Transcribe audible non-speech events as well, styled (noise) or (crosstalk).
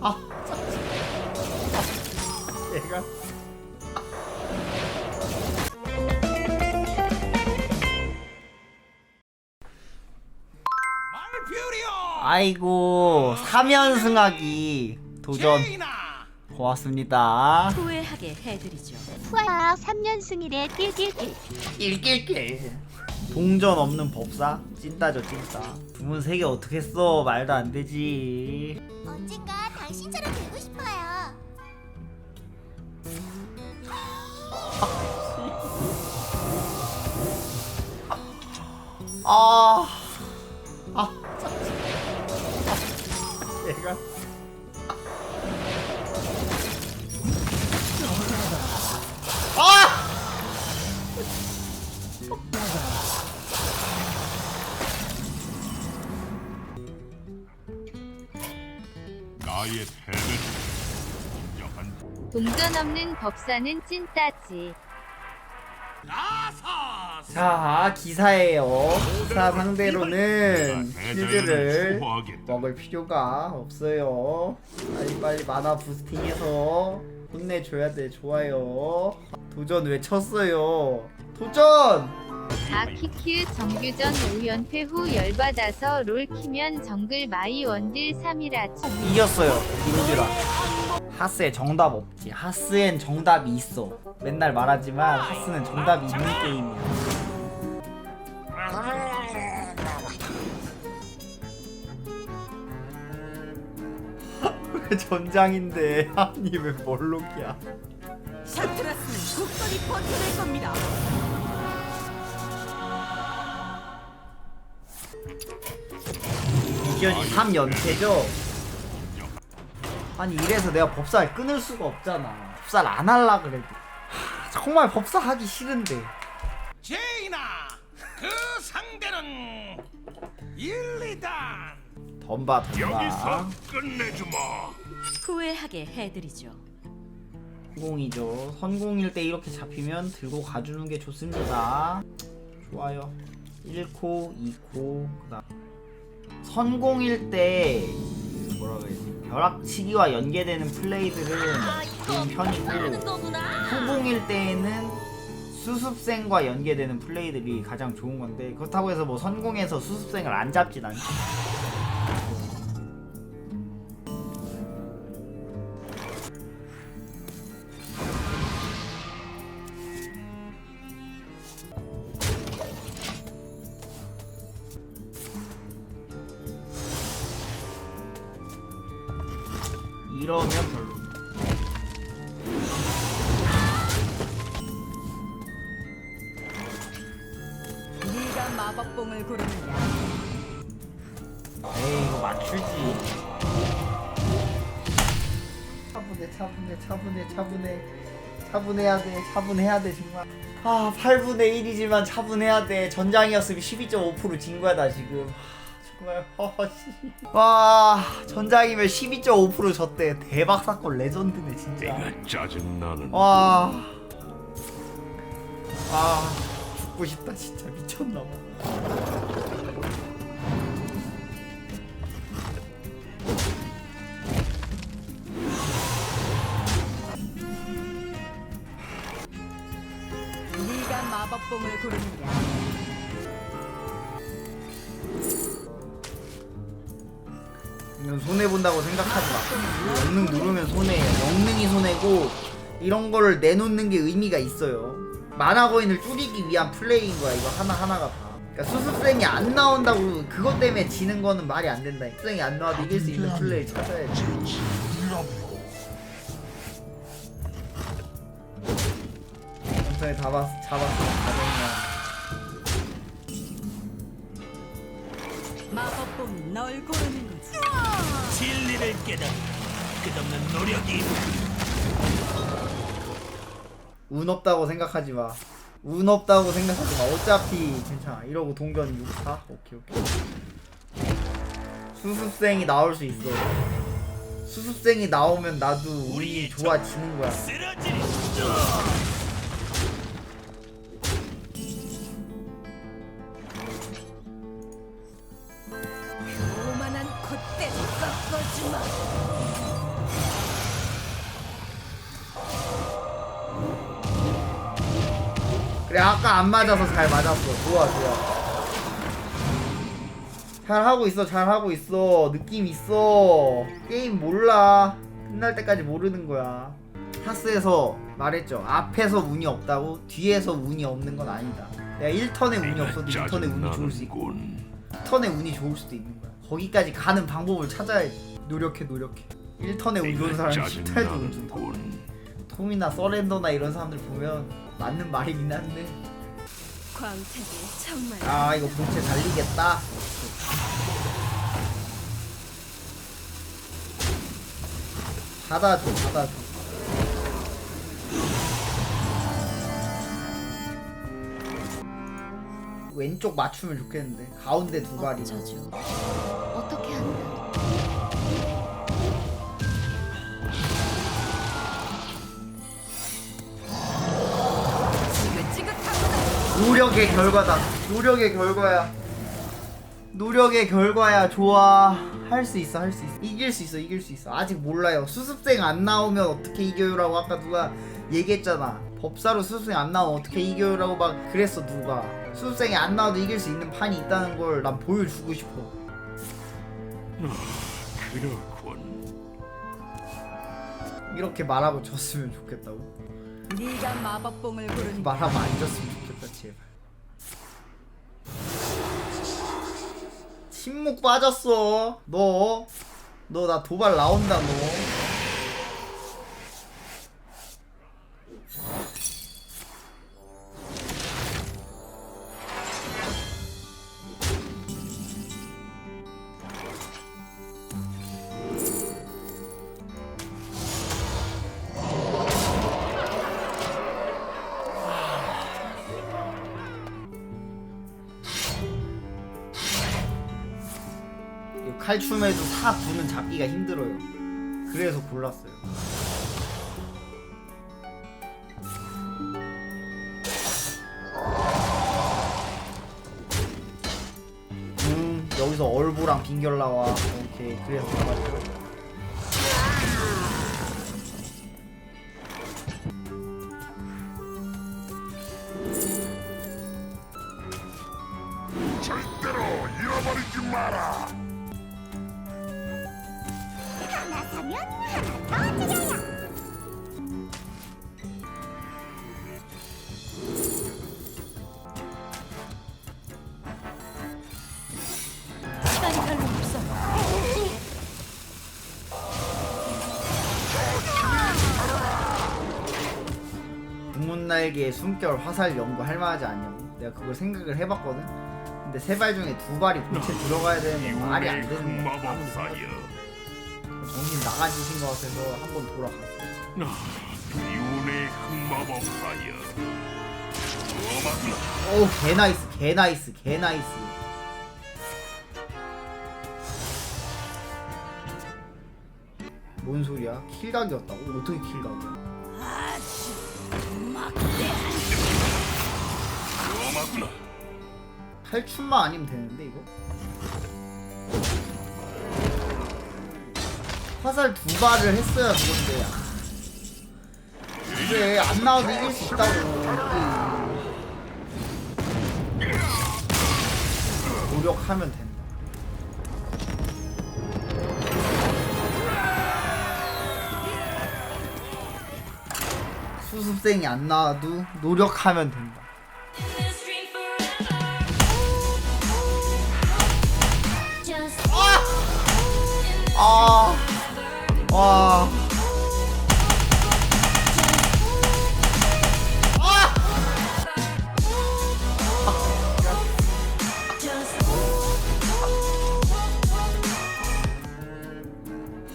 아, 얘가? 아이고 3연승하기 도전 고맙습니다. 후회하게 해드리죠. 푸아 3년승이래 낄낄낄. 일낄낄 동전 없는 법사? 찐따죠 찐따. 주문 3개 어떻게 써 말도 안 되지. 언젠가 당신처럼 되고 싶어요. 아, 아, 나의 패배는 진정한 동전 없는 법사는 찐따지. 라사스 자, 기사예요. 기사 상대로는 추구하겠다. 먹을 필요가 없어요. 빨리빨리 마나 부스팅해서 혼내줘야 돼. 좋아요. 도전 왜 쳤어요? 도전! 아키큐 정규전 5연패 후 열받아서 롤 키면 정글 마이 원딜 3이라 이겼어요. 이루지라. 하스에 정답 없지. 하스엔 정답이 있어. 맨날 말하지만 하스는 정답이 있는 게임이야. (laughs) 왜 전장인데 (laughs) 아니 왜 멀록이야? 샤트라스는 굳건히 버텨낼 겁니다. 이견이 3연패죠? 아니 이래서 내가 법사를 끊을 수가 없잖아. 법사를 안 할라 그래도. 하, 정말 법사 하기 싫은데. 제이나 그 상대는 1, 2단 덤바 여기서 덤바. 끝내주마. 후회하게 해드리죠. 성공이죠. 선공일 때 이렇게 잡히면 들고 가주는 게 좋습니다. 좋아요. 1코, 2코, 그다음 선공일 때 뭐라 그래야지? 벼락치기와 연계되는 플레이들은 좋은 편이고 후공일 때에는 수습생과 연계되는 플레이들이 가장 좋은 건데 그렇다고 해서 뭐 선공에서 수습생을 안 잡진 않죠. 이러면 별로. 네가 마법봉을 고르느냐? 에이 이거 맞추지. 차분해 차분해 차분해 차분해. 차분해야 돼 차분해야 돼 정말. 아 8분의 1이지만 차분해야 돼. 전장이었으면 12.5%진 거야 나 지금. 하, 정말 허씨 (laughs) 와 전장이면 12.5% 졌대 대박 사건 레전드네 진짜 짜증나는 와. 아, 죽고 싶다 진짜 미쳤나 봐. 네가 마법봉을 고르느냐? 이건 손해 본다고 생각하지 마. 영능 누르면 손해예요. 영능이 손해고 이런 거를 내놓는 게 의미가 있어요. 만화 거인을 줄이기 위한 플레이인 거야. 이거 하나 하나가 다. 그러니까 수습생이 안 나온다고 그것 때문에 지는 거는 말이 안 된다. 수습생이 안 나와도 이길 수 있는 플레이 찾아야 돼. 영상에 다 봤, 잡았어. 마법봉 널 고르는 거지. 진리를 깨닫는 끝없는 노력이 운 없다고 생각하지 마. 운 없다고 생각하지 마. 어차피 괜찮아. 이러고 동전 6, 4? 오케이, 오케이. 수습생이 나올 수 있어. 수습생이 나오면 나도 운이 좋아지는 거야. 쓰러지리 야 아까 안 맞아서 잘 맞았어. 좋아 좋아 잘 하고 있어 잘 하고 있어. 느낌 있어. 게임 몰라. 끝날 때까지 모르는 거야. 타스에서 말했죠. 앞에서 운이 없다고 뒤에서 운이 없는 건 아니다. 내가 1턴에 운이 없어도 2턴에 운이 좋을 수 있고 짜증나는군. 턴에 운이 좋을 수도 있는 거야. 거기까지 가는 방법을 찾아야지. 노력해 노력해. 1턴에 운 좋은 사람이 10턴에도 운 짜증나는군. 톰이나 서렌더나 이런 사람들 보면 맞는 말이긴 한데. 광택이 정말 아 이거 본체 달리겠다. 받아줘 받아줘. 왼쪽 맞추면 좋겠는데. 가운데 두 발이 어쩌죠? 어떻게 한다 노력의 결과다. 노력의 결과야. 노력의 결과야. 좋아. 할 수 있어 할 수 있어. 이길 수 있어 이길 수 있어. 아직 몰라요. 수습생 안 나오면 어떻게 이겨요라고 아까 누가 얘기했잖아. 법사로 수습생 안 나오면 어떻게 이겨요라고 막 그랬어 누가. 수습생이 안 나와도 이길 수 있는 판이 있다는 걸 난 보여주고 싶어. 그렇군. 이렇게 말하고 졌으면 좋겠다고? 네가 마법봉을 고르는 말하면 안 졌으면 좋겠다 제발. 침묵 빠졌어. 너. 너 나 도발 나온다 너 칼춤에도 사 부는 잡기가 힘들어요. 그래서 골랐어요. 음 여기서 얼보랑 빙결 나와. 오케이 그래서 골랐어요 하나 사면 하나 더 드려요. 시간이 별로 없어 문날개의 숨결 화살 연구 할 만하지 않냐고 내가 그걸 생각을 해봤거든 근데 세 발 중에 두 발이 본체 들어가야 되는 건 말이 안 되는 거야. 정신 나가지신 것 같아서 한번 돌아갔어 아, 비운의 흑마법사여. 어마구나. 어우 개 나이스 개 나이스 개 나이스 뭔 소리야 킬각이었다고? 어떻게 킬각이야 어마구나. 탈춤만 아니면 되는데 이거? 화살 두 발을 했어야 그건데 이게 안 나와도 이길 수 있다고. 노력하면 된다. 수습생이 안 나와도 노력하면 된다. 아, 와.